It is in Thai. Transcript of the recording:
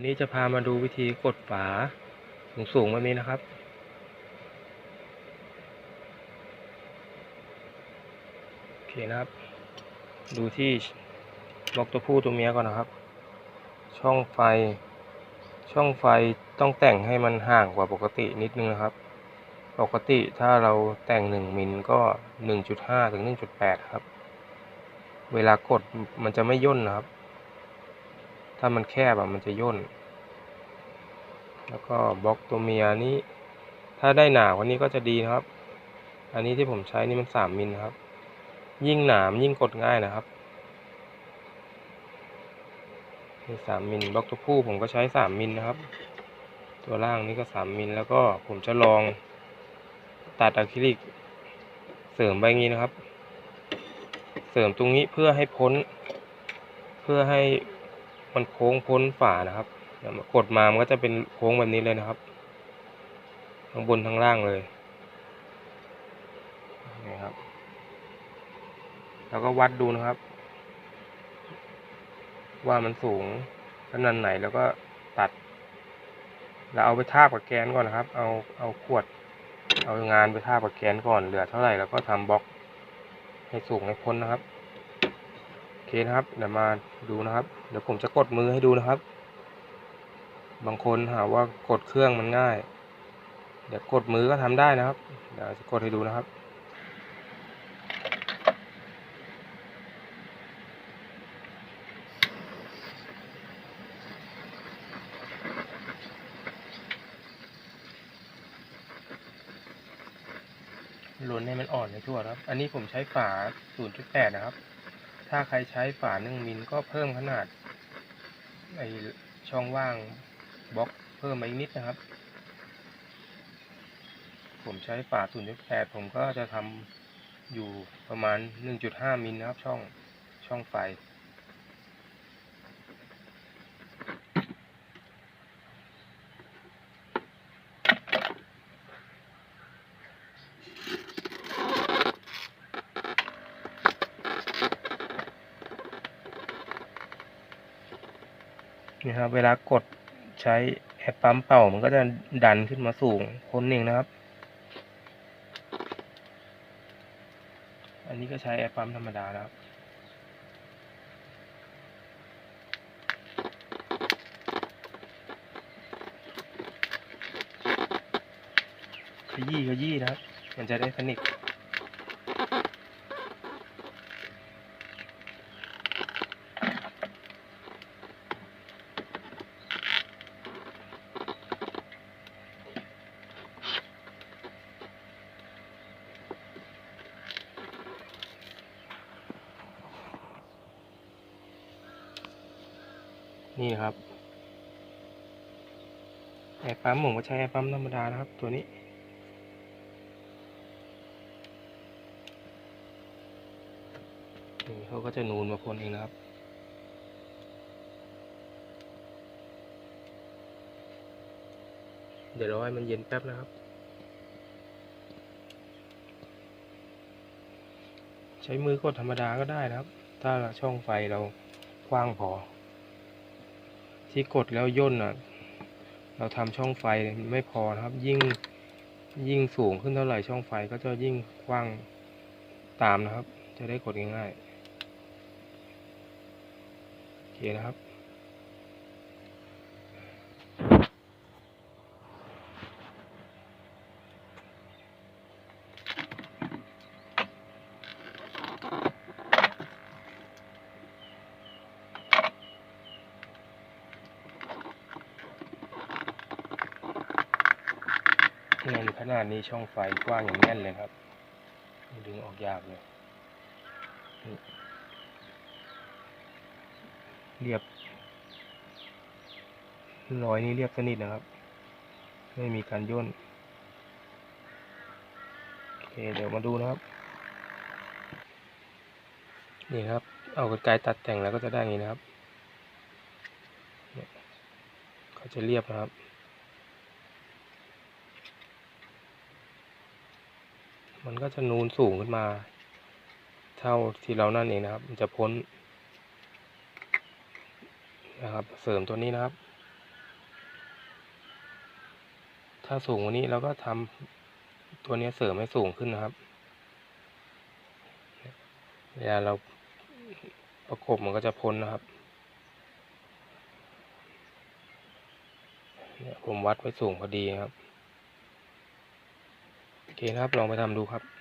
วันนี้จะพามาดูวิธีกดฝาสูงๆแบบนี้นะครับ โอเคนะครับ ดูที่ล็อกตัวผู้ตัวเมียก่อนนะครับ ช่องไฟ ช่องไฟต้องแต่งให้มันห่างกว่าปกตินิดนึงนะครับ ปกติถ้าเราแต่งหนึ่งมิลก็หนึ่งจุดห้าถึงหนึ่งจุดแปดครับ เวลากดมันจะไม่ย่นนะครับ ถ้ามันแคบอะมันจะย่น แล้วก็บล็อกตัวเมียนี้ ถ้าได้หนากว่านี้ก็จะดีนะครับ อันนี้ที่ผมใช้นี่มันสามมิลนะครับ ยิ่งหนามยิ่งกดง่ายนะครับนี่สามมิลบล็อกตัวผู้ผมก็ใช้สามมิลนะครับ ตัวล่างนี่ก็สามมิลแล้วก็ผมจะลองตัดอะคริลิกเสริมไปงี้นะครับ เสริมตรงนี้เพื่อให้พ้น เพื่อให้ มันโค้งพ้นฝานะครับกดมามันก็จะเป็นโค้งแบบนี้เลยนะครับทั้งบนทั้งล่างเลยนี่ครับ แล้วก็วัดดูนะครับ ว่ามันสูงขนาดไหนแล้วก็ตัด แล้วเอาไปทาบกับแกนก่อนนะครับ เอาเอาขวด เอางานไปทาบกับแกนก่อนเหลือเท่าไหร่แล้วก็ทำบล็อกให้สูงให้พ้นนะครับ เคนะครับ เดี๋ยวมาดูนะครับ เดี๋ยวผมจะกดมือให้ดูนะครับ บางคนหาว่ากดเครื่องมันง่าย เดี๋ยวกดมือก็ทำได้นะครับ เดี๋ยวจะกดให้ดูนะครับลนให้มันอ่อนให้ทั่วครับ อันนี้ผมใช้ฝา 0.8 นะครับ ถ้าใครใช้ฝาหนึ่งมิลก็เพิ่มขนาดไอช่องว่างบล็อกเพิ่มมาอีกนิดนะครับ ผมใช้ฝา0.8ผมก็จะทำอยู่ประมาณ 1.5 มิลนะครับช่องช่องไฟ นี่ครับ เวลากดใช้แอปปั๊มเป่ามันก็จะดันขึ้นมาสูงพ้นเองนะครับ อันนี้ก็ใช้แอปปั๊มธรรมดานะครับขยี้ขยี้นะครับ มันจะได้สนิท นี่ครับแอร์ปั๊มผมก็ใช้แอร์ปั๊มธรรมดานะครับ ตัวนี้ นี่เขาก็จะนูนมาพ่นเองนะครับเดี๋ยวรอให้มันเย็นแป๊บนะครับ ใช้มือกดธรรมดาก็ได้นะครับ ถ้าช่องไฟเรากว้างพอ ที่กดแล้วย่นอะ เราทำช่องไฟไม่พอนะครับ ยิ่งยิ่งสูงขึ้นเท่าไหร่ช่องไฟก็จะยิ่งกว้างตามนะครับ จะได้กดง่ายๆโอเคนะครับ แน่นขนาดนี้ช่องไฟกว้างอย่างแน่นเลยครับ ดึงออกยากเลยเรียบรอยนี้เรียบสนิทนะครับ ไม่มีการย่นโอเคเดี๋ยวมาดูนะครับ นี่ครับ เอากรรไกตัดแต่งแล้วก็จะได้อย่างนี้นะครับเขาจะเรียบนะครับ มันก็จะนูนสูงขึ้นมา เท่าที่เรานั่นเองนะครับ มันจะพ้นนะครับ เสริมตัวนี้นะครับ ถ้าสูงกว่านี้เราก็ทำตัวนี้เสริมให้สูงขึ้นนะครับเวลาเราประกบมันก็จะพ้นนะครับเนี่ยผมวัดไว้สูงพอดีครับ เคนะครับ ลองไปทำดูครับ